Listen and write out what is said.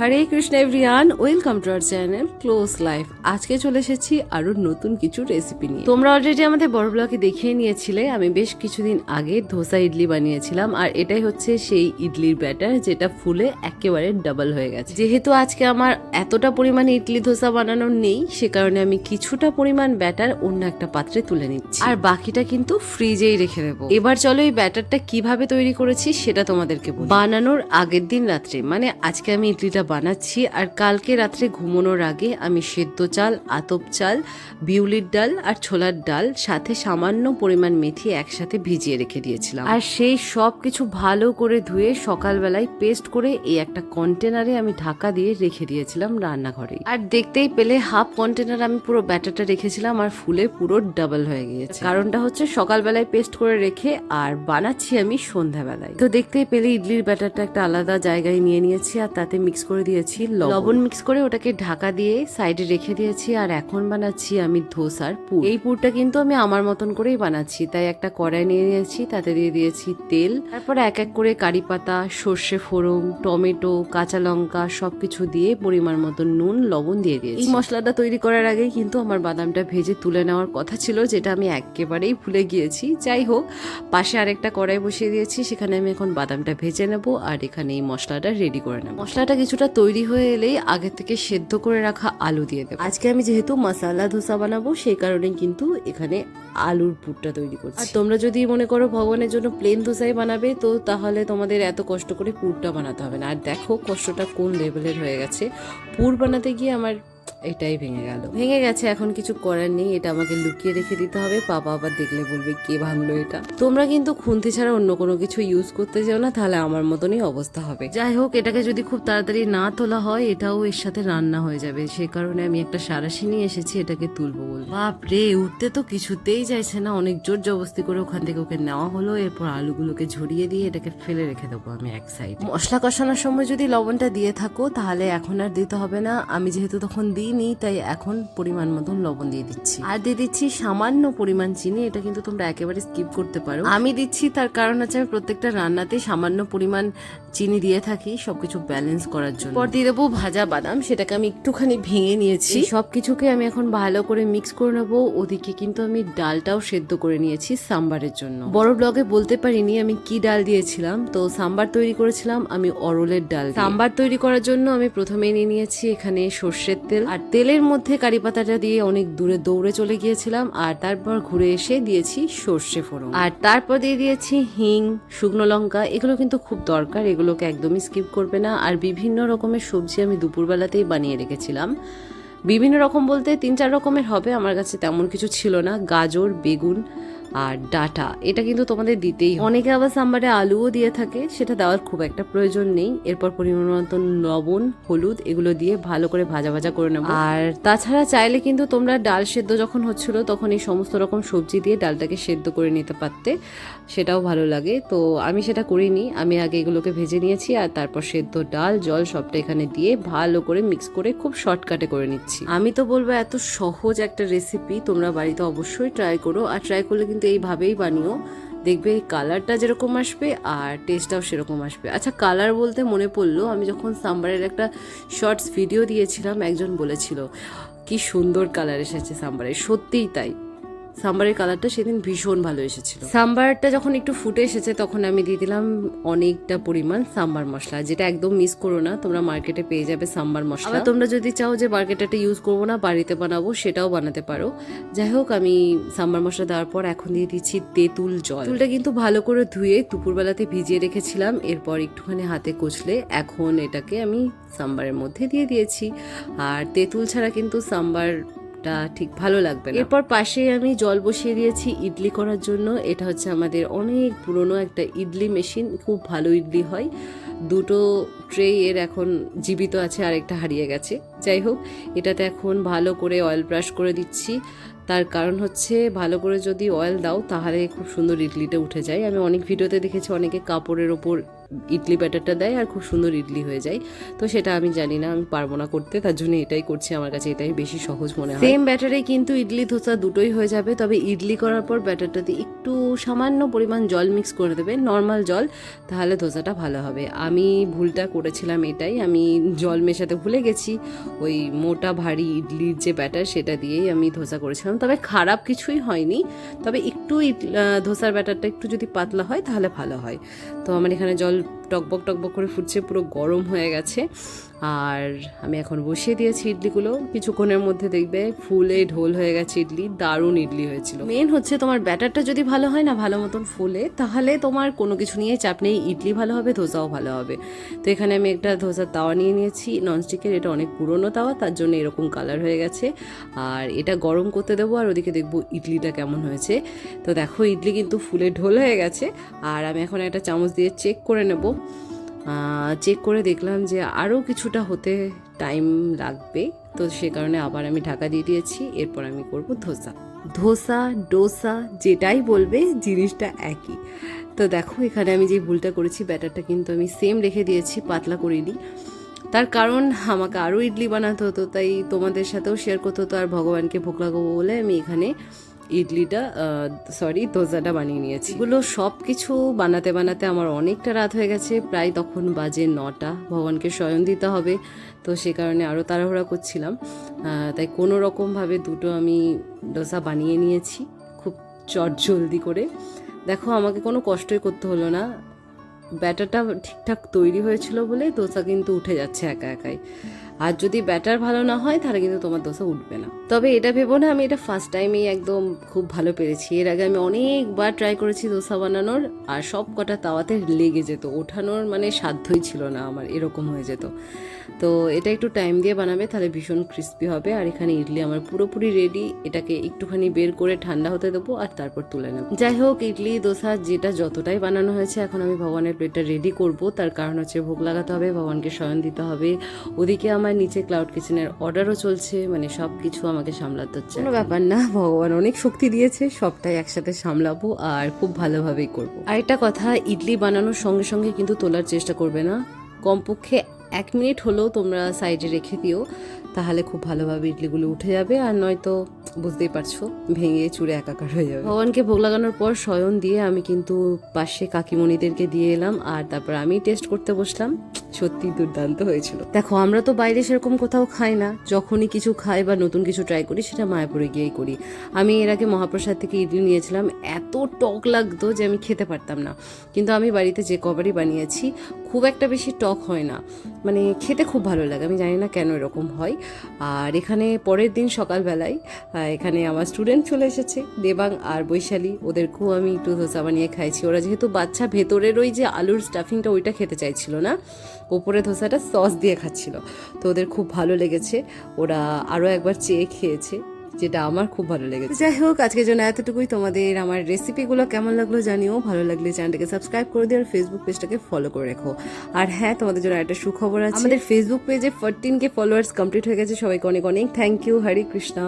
Hare Krishna everyone welcome to our channel close life আজকে চলে এসেছি আরও নতুন কিছু রেসিপি নিয়ে। তোমরা অলরেডি আমাদের বড় ব্লগে দেখিয়ে নিয়েছিলে। আমি বেশ কিছুদিন আগে ধোসা ইডলি বানিয়েছিলাম, আর এটাই হচ্ছে সেই ইডলির ব্যাটার যেটা ফুলে একেবারে ডাবল হয়ে গেছে। যেহেতু আজকে আমার এতটা পরিমাণে ইডলি ধোসা বানানোর নেই, সে কারণে আমি কিছুটা পরিমাণ ব্যাটার অন্য একটা পাত্রে তুলে নিচ্ছি। আর বাকিটা কিন্তু ফ্রিজেই রেখে দেবো। এবার চলো এই ব্যাটারটা কীভাবে তৈরি করেছি সেটা তোমাদেরকে বানানোর আগের দিন রাত্রে মানে আজকে আমি ইডলিটা বানাচ্ছি। আর কালকে রাত্রে ঘুমানোর আগে আমি সেদ্ধ চাল আতপ চাল বিউলির ডাল আর ছোলার ডাল সাথে সামান্য পরিমাণ মেথি একসাথে ভিজিয়ে রেখে দিয়েছিলাম। আর সেই সব কিছু ভালো করে ধুয়ে সকালবেলায় পেস্ট করে এই একটা কন্টেনারে আমি ঢাকা দিয়ে রেখে দিয়েছিলাম রান্নাঘরে। আর দেখতেই পেলে হাফ কন্টেনার আমি পুরো ব্যাটারটা রেখেছিলাম আর ফুলে পুরো ডাবল হয়ে গিয়েছে। কারণটা হচ্ছে সকালবেলায় পেস্ট করে রেখে আর বানাচ্ছি আমি সন্ধ্যাবেলায়। তো দেখতেই পেলে ইডলির ব্যাটারটা একটা আলাদা জায়গায় নিয়ে নিয়েছি আর তাতে মিক্স করে দিয়েছি লবণ। মিক্স করে ওটাকে ঢাকা দিয়ে সাইডে রেখে দিয়েছি আর এখন বানাচ্ছি আমি ধোসার পুর। এই পুরটা কিন্তু আমি আমার মতন করেই বানাচ্ছি তাই একটা কড়াই নিয়ে নিয়েছি তাতে দিয়ে দিয়েছি তেল। তারপর এক এক করে কারি পাতা সর্ষে ফোড়ন টমেটো কাঁচা লঙ্কা সবকিছু দিয়ে পরিমাণ মতো নুন লবণ দিয়ে দিয়েছি। এই মশলাটা তৈরি করার আগে কিন্তু আমার বাদামটা ভেজে তুলে নেওয়ার কথা ছিল যেটা আমি একেবারেই ভুলে গিয়েছি। যাই হোক পাশে আরেকটা কড়াই বসিয়ে দিয়েছি সেখানে আমি এখন বাদামটা ভেজে নেব আর এখানে এই মশলাটা রেডি করে নেব। মশলাটা কিছুটা তৈরি হয়ে এলেই আগে থেকে সেদ্ধ করে রাখা আলু দিয়ে দেবো। আজকে আমি যেহেতু মশলা ধোসা বানাবো সেই কারণে কিন্তু এখানে আলুর পুরটা তৈরি করছি। আর তোমরা যদি মনে করো ভগবানের জন্য প্লেন ধোসাই বানাবে তো তাহলে তোমাদের এত কষ্ট করে পুরটা বানাতে হবে না। আর দেখো কষ্টটা কোন লেভেলের হয়ে গেছে। পুর বানাতে গিয়ে আমার এটাই ভেঙে গেল। ভেঙে গেছে, এখন কিছু করার নেই, এটা আমাকে লুকিয়ে রেখে দিতে হবে, বাবা আবার দেখলে বলবে কে ভাঙলো এটা। তোমরা কিন্তু খুন্তি ছাড়া অন্য কোনো কিছু ইউজ করতে যাও না, তাহলে আমার মতনই অবস্থা হবে। যাই হোক, এটাকে যদি খুব তাড়াতাড়ি না তোলা হয়, এটাও এর সাথে রান্না হয়ে যাবে। সে কারণে আমি একটা সারাশি নিয়ে এসেছি, এটাকে তুলবো বল। বাপ রে উঠতে তো কিছুতেই চাইছে না, অনেক জোর জবস্তি করে ওখান থেকে ওকে নেওয়া হলো, এরপর আলুগুলোকে ঝরিয়ে দিয়ে এটাকে ফেলে রেখে দেবো আমি এক সাইড মশলা কষানোর সময় যদি লবণটা দিয়ে থাকো, তাহলে এখন আর দিতে হবে না, আমি যেহেতু তখন দিইনি তাই এখন পরিমাণ মতন লবণ দিয়ে দিচ্ছি। আর দিয়ে দিচ্ছি সামান্য পরিমাণ চিনি, এটা কিন্তু তোমরা একেবারে স্কিপ করতে পারো। আমি দিচ্ছি, তার কারণ হচ্ছে আমি প্রত্যেকটা রান্নাতে সামান্য পরিমাণ চিনি দিয়ে থাকি, সবকিছু ব্যালেন্স করার জন্য। পর দিয়ে দেবো ভাজা বাদাম, সেটাকে আমি একটুখানি ভেঙে নিয়েছি। সবকিছুকে আমি এখন ভালো করে মিক্স করে নেব। ওদিকে কিন্তু আমি ডালটাও সেদ্ধ করে নিয়েছি সাম্বারের জন্য। বড় ব্লগে বলতে পারিনি আমি কি ডাল দিয়েছিলাম। তো সাম্বার তৈরি করেছিলাম আমি অরলের ডাল সাম্বার তৈরি করার জন্য আমি প্রথমে নিয়ে নিয়েছি এখানে সর্ষের তেল আর তেলের মধ্যে কারি পাতাটা দিয়ে অনেক দূরে দৌড়ে চলে গিয়েছিলাম, আর তারপর ঘুরে এসে দিয়েছি সর্ষে ফোড়ন। আর তারপর দিয়ে দিয়েছি হিং, শুকনো লঙ্কা, এগুলো কিন্তু খুব দরকার, এগুলোকে একদমই স্কিপ করবে না। আর বিভিন্ন রকমের সবজি আমি দুপুরবেলাতেই বানিয়ে রেখেছিলাম। বিভিন্ন রকম বলতে তিন চার রকমের হবে, আমার কাছে তেমন কিছু ছিল না। গাজর, বেগুন আর ডাটা এটা কিন্তু তোমাদের দিতেই অনেকে আবার সাম্বারে আলুও দিয়ে থাকে সেটা দেওয়ার খুব একটা প্রয়োজন নেই। এরপর পরিমাণ মতো লবণ হলুদ এগুলো দিয়ে ভালো করে ভাজা ভাজা করে নেব। আর তাছাড়া চাইলে কিন্তু তোমরা ডাল সেদ্ধ যখন হচ্ছিল তখন এই সমস্ত রকম সবজি দিয়ে ডালটাকে সেদ্ধ করে নিতে পারতে সেটাও ভালো লাগে। তো আমি সেটা করিনি আমি আগে এগুলোকে ভেজে নিয়েছি আর তারপর সেদ্ধ ডাল জল সবটা এখানে দিয়ে ভালো করে মিক্স করে খুব শর্টকাটে করে নিচ্ছি। আমি তো বলব এত সহজ একটা রেসিপি তোমরা বাড়িতে অবশ্যই ট্রাই করো। আর ট্রাই করলে কিন্তু এইভাবেই বানিও। দেখবে কালারটা যেরকম আসবে আর টেস্টটাও সেরকম আসবে। আচ্ছা কালার বলতে মনে পড়ল, আমি যখন সাম্বারের একটা শর্টস ভিডিও দিয়েছিলাম, একজন বলেছিল, কি সুন্দর কালার এসেছে সাম্বারের। সত্যিই তাই। সাম্বারের কালারটা সেদিন ভীষণ ভালো এসেছিল। সাম্বারটা যখন একটু ফুটে এসেছে তখন আমি দিয়ে দিলাম অনেকটা পরিমাণ সাম্বার মশলা যেটা একদম মিস করো না তোমরা মার্কেটে পেয়ে যাবে সাম্বার মশলা। আবার তোমরা যদি চাও যে মার্কেটটা ইউজ করব না বাড়িতে বানাবো সেটাও বানাতে পারো। যাই হোক আমি সাম্বার মশলা দেওয়ার পর এখন দিয়ে দিচ্ছি তেঁতুল জল। তেঁতুলটা কিন্তু ভালো করে ধুয়ে দুপুরবেলাতে ভিজিয়ে রেখেছিলাম এরপর একটুখানি হাতে কচলে এখন এটাকে আমি সাম্বারের মধ্যে দিয়ে দিয়েছি। আর তেঁতুল ছাড়া কিন্তু সাম্বার টা ঠিক ভালো লাগবে না। এরপর পাশে আমি জল বসিয়ে দিয়েছি ইডলি করার জন্য। এটা হচ্ছে আমাদের অনেক পুরনো একটা ইডলি মেশিন, খুব ভালো ইডলি হয়। দুটো ট্রে এর এখন জীবিত আছে আর একটা হারিয়ে গেছে। যাই হোক, এটাতে এখন ভালো করে অয়েল ব্রাশ করে দিচ্ছি। তার কারণ হচ্ছে, ভালো করে যদি অয়েল দাও, তাহলে খুব সুন্দর ইডলিটা উঠে যায়। আমি অনেক ভিডিওতে দেখেছি, অনেকে কাপড়ের ওপর ইডলি ব্যাটারটা দেয় আর খুব সুন্দর ইডলি হয়ে যায়। তো সেটা আমি জানি না, আমি পারব না করতে, তার জন্য এটাই করছি আমার কাছে, এটাই বেশি সহজ মনে হয়। সেম ব্যাটারে কিন্তু ইডলি, ধোসা দুটোই হয়ে যাবে, তবে ইডলি করার পর ব্যাটারটাতে একটু সামান্য পরিমাণ জল মিক্স করে দেবে নর্মাল জল, তাহলে ধোসাটা ভালো হবে। আমি ভুলটা করেছিলাম এটাই, আমি জল মেশাতে ভুলে গেছি, ওই মোটা ভারী ইডলির যে ব্যাটার সেটা দিয়েই আমি ধোসা করেছিলাম। তবে খারাপ কিছুই হয়নি, তবে একটু ধোসার ব্যাটারটা একটু যদি পাতলা হয়, তাহলে ভালো হয়। তো আমার এখানে জল 늘 টকবক টকবক করে ফুটছে, পুরো গরম হয়ে গেছে। আর আমি এখন বসিয়ে দিয়েছি ইডলিগুলো। কিছুক্ষণের মধ্যে দেখবে ফুলে ঢোল হয়ে গেছে ইডলি, দারুণ ইডলি হয়েছিল। মেন হচ্ছে তোমার ব্যাটারটা যদি ভালো হয় না, ভালো মতন ফুলে, তাহলে তোমার কোনো কিছু নিয়ে চাপ নেই। ইডলি ভালো হবে, ধোসাও ভালো হবে। তো এখানে আমি একটা ধোসার তাওয়া নিয়ে নিয়েছি। ননস্টিকের, এটা অনেক পুরনো তাওয়া, তার জন্য এরকম কালার হয়ে গেছে। আর এটা গরম করতে দেবো, আর ওদিকে দেখব ইডলিটা কেমন হয়েছে। তো দেখো, ইডলি কিন্তু ফুলে ঢোল হয়ে গেছে। আর আমি এখন একটা চামচ দিয়ে চেক করে নেব। চেক করে দেখলাম যে আরও কিছুটা হতে টাইম লাগবে। তো সে কারণে আবার আমি ঢাকা দিয়ে দিয়েছি, এরপর আমি করব ধোসা। ধোসা, ডোসা, যেটাই বলবে, জিনিসটা একই। তো দেখো, এখানে আমি যে ভুলটা করেছি, ব্যাটারটা কিন্তু আমি সেম রেখে দিয়েছি, পাতলা করিনি। তার কারণ, আমাকে আরও ইডলি বানাতে হতো, তাই তোমাদের সাথেও শেয়ার করতে হতো, আর ভগবানকে ভোগ লাগাবো বলে আমি এখানে ইডলিটা সরি দোসাটা বানিয়ে নিয়েছি। এগুলো সব কিছু বানাতে বানাতে আমার অনেকটা রাত হয়ে গেছে। প্রায় তখন বাজে নটা। ভগবানকে স্বয়ং দিতে হবে। তো সে কারণে আরও তাড়াহুড়া করছিলাম। তাই কোনো রকমভাবে দুটো আমি ডোসা বানিয়ে নিয়েছি। খুব চট জলদি করে। দেখো, আমাকে কোনো কষ্টই করতে হলো না। ব্যাটারটা ঠিকঠাক তৈরি হয়েছিল বলে দোসা কিন্তু উঠে যাচ্ছে একা একাই। আর যদি ব্যাটার ভালো না হয়, তাহলে কিন্তু তোমার দোসা উঠবে না। তবে এটা ভেবো না, আমি এটা ফার্স্ট টাইমেই একদম খুব ভালো পেরেছি। এর আগে আমি অনেকবার ট্রাই করেছি দোসা বানানোর, আর সব কটা তাওয়াতে লেগে যেত। ওঠানোর মানে সাধ্যই ছিল না আমার, এরকম হয়ে যেত। তো এটা একটু টাইম দিয়ে বানাবে তাহলে ভীষণ ক্রিস্পি হবে। আর এখানে ইডলি আমার পুরোপুরি রেডি এটাকে একটুখানি বের করে ঠান্ডা হতে দেবো আর তারপর তুলে নেব। যাই হোক ইডলি দোসা যেটা যতটাই বানানো হয়েছে এখন আমি ভগবানের প্লেটটা রেডি করব। তার কারণ হচ্ছে ভোগ লাগাতে হবে ভগবানকে শয়ন দিতে হবে। ওদিকে আমার নিচে ক্লাউড কিচেনের অর্ডারও চলছে মানে সব কিছু আমাকে সামলাতে হচ্ছে। কোনো ব্যাপার না ভগবান অনেক শক্তি দিয়েছে সবটাই একসাথে সামলাবো আর খুব ভালোভাবেই করব। আর একটা কথা ইডলি বানানোর সঙ্গে সঙ্গে কিন্তু তোলার চেষ্টা করবে না। কমপক্ষে এক মিনিট হলেও তোমরা সাইডে রেখে দিও। তাহলে খুব ভালোভাবে ইডলিগুলো উঠে যাবে, আর নয়তো বুঝতেই পারছ, ভেঙে চুরে একাকার হয়ে যাবে। ভগবানকে ভোগ লাগানোর পর শয়ন দিয়ে আমি কিন্তু পাশে কাকিমণিদেরকে দিয়ে এলাম, আর তারপর আমি টেস্ট করতে বসলাম। সত্যি দুর্দান্ত হয়েছিল। দেখো, আমরা তো বাইরে সেরকম কোথাও খাই না। যখনই কিছু খাই বা নতুন কিছু ট্রাই করি, সেটা মায়াপুরে গিয়েই করি। আমি এর আগে মহাপ্রসাদ থেকে ইডলি নিয়েছিলাম, এত টক লাগতো যে আমি খেতে পারতাম না। কিন্তু আমি বাড়িতে যে কবারই বানিয়েছি, খুব একটা বেশি টক হয় না। মানে খেতে খুব ভালো লাগে, আমি জানি না কেন এরকম হয়। আর এখানে পরের দিন সকালবেলায় এখানে আমার স্টুডেন্ট চলে এসেছে, দেবাং আর বৈশালী ওদেরকেও আমি একটু ধোসা বানিয়ে খাইছি। ওরা যেহেতু বাচ্চা, ভেতরের ওই যে আলুর স্টাফিংটা ওইটা খেতে চাইছিল না, ওপরে ধোসাটা সস দিয়ে খাচ্ছিল। তো ওদের খুব ভালো লেগেছে, ওরা আরও একবার চেয়ে খেয়েছে। যেটা আমার খুব ভালো লেগেছে। যাই হোক আজকের জন্য এতটুকুই। তোমাদের আমার রেসিপিগুলো কেমন লাগল জানিও। ভালো লাগলে চ্যানেলটাকে সাবস্ক্রাইব করে দিও আর ফেসবুক পেজটাকে ফলো করে রেখো। আর হ্যাঁ তোমাদের জন্য একটা সুখবর আছে। আমাদের ফেসবুক পেজে ফোরটিন কে ফলোয়ার্স কমপ্লিট হয়ে গেছে। সবাইকে অনেক অনেক থ্যাংক ইউ হরি কৃষ্ণা।